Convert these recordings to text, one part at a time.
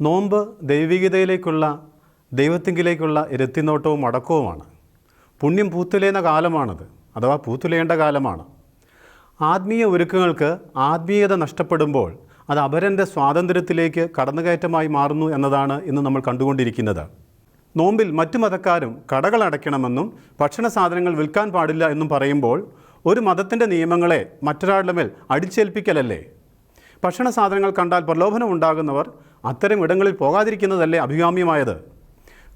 നോമ്പ് ദൈവികതയിലേക്കുള്ള ദൈവത്തിങ്കിലേക്കുള്ള രത്തിനോട്ടവും അടക്കവുമാണ്. പുണ്യം പൂത്തുലയുന്ന കാലമാണത് അഥവാ പൂത്തുലയേണ്ട കാലമാണ്. ആത്മീയ ഒരുക്കങ്ങൾക്ക് ആത്മീയത നഷ്ടപ്പെടുമ്പോൾ അത് അപരന്റെ സ്വാതന്ത്ര്യത്തിലേക്ക് കടന്നുകയറ്റമായി മാറുന്നു എന്നതാണ് ഇന്ന് നമ്മൾ കണ്ടുകൊണ്ടിരിക്കുന്നത്. നോമ്പിൽ മറ്റു മതക്കാരും കടകൾ അടയ്ക്കണമെന്നും ഭക്ഷണ സാധനങ്ങൾ വിൽക്കാൻ പാടില്ല എന്നും പറയുമ്പോൾ ഒരു മതത്തിന്റെ നിയമങ്ങളെ മറ്റൊരാളുടെ മേൽ അടിച്ചേൽപ്പിക്കലല്ലേ? ഭക്ഷണ സാധനങ്ങൾ കണ്ടാൽ പ്രലോഭനം ഉണ്ടാകുന്നവർ അത്തരം ഇടങ്ങളിൽ പോകാതിരിക്കുന്നതല്ലേ അഭികാമ്യമായത്?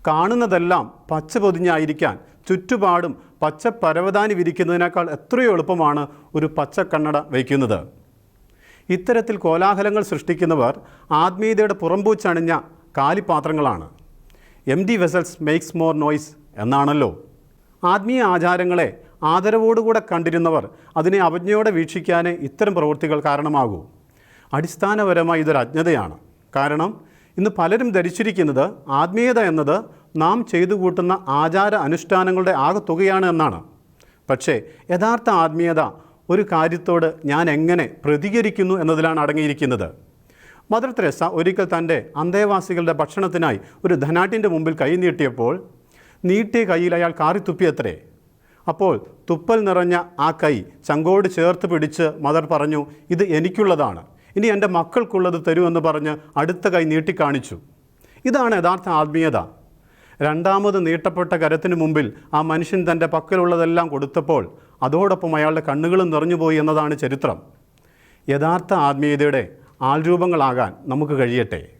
കാണുന്നതെല്ലാം പച്ച പൊതിഞ്ഞായിരിക്കാൻ ചുറ്റുപാടും പച്ച പരവതാനി വിരിക്കുന്നതിനേക്കാൾ എത്രയോ എളുപ്പമാണ് ഒരു പച്ച കണ്ണട വയ്ക്കുന്നത്. ഇത്തരത്തിൽ കോലാഹലങ്ങൾ സൃഷ്ടിക്കുന്നവർ ആത്മീയതയുടെ പുറംപൂച്ചണിഞ്ഞ കാലിപാത്രങ്ങളാണ്. Empty vessels makes more noise എന്നാണല്ലോ. ആത്മീയ ആചാരങ്ങളെ ആദരവോടുകൂടെ കണ്ടിരുന്നവർ അതിനെ അവജ്ഞയോടെ വീക്ഷിക്കാനേ ഇത്തരം പ്രവൃത്തികൾ കാരണമാകൂ. അടിസ്ഥാനപരമായി ഇതൊരു അജ്ഞതയാണ്. കാരണം ഇന്ന് പലരും ധരിച്ചിരിക്കുന്നത് ആത്മീയത എന്നത് നാം ചെയ്തു കൂട്ടുന്ന ആചാര അനുഷ്ഠാനങ്ങളുടെ ആകത്തുകയാണ് എന്നാണ്. പക്ഷേ യഥാർത്ഥ ആത്മീയത ഒരു കാര്യത്തോട് ഞാൻ എങ്ങനെ പ്രതികരിക്കുന്നു എന്നതിലാണ് അടങ്ങിയിരിക്കുന്നത്. മദർ തെരേസ ഒരിക്കൽ തന്റെ അന്തേവാസികളുടെ ഭക്ഷണത്തിനായി ഒരു ധനാട്ടിന്റെ മുമ്പിൽ കൈ നീട്ടിയപ്പോൾ നീട്ടിയ കൈയിൽ അയാൾ കാറി തുപ്പിയത്രേ. അപ്പോൾ തുപ്പൽ നിറഞ്ഞ ആ കൈ ചങ്കോട് ചേർത്ത് പിടിച്ച് മദർ പറഞ്ഞു ഇത് എനിക്കുള്ളതാണ്. ഇനി എന്റെ മക്കൾക്കുള്ളത് തരുമെന്ന് പറഞ്ഞ് അടുത്ത കൈ നീട്ടിക്കാണിച്ചു. ഇതാണ് യഥാർത്ഥ ആത്മീയത. രണ്ടാമത് നീട്ടപ്പെട്ട കരത്തിന് മുമ്പിൽ ആ മനുഷ്യൻ തന്റെ പക്കലുള്ളതെല്ലാം കൊടുത്തപ്പോൾ അതോടൊപ്പം അയാളുടെ കണ്ണുകളും നിറഞ്ഞുപോയി എന്നതാണ് ചരിത്രം. യഥാർത്ഥ ആത്മീയതയുടെ ആൾരൂപങ്ങളാകാൻ നമുക്ക് കഴിയട്ടെ.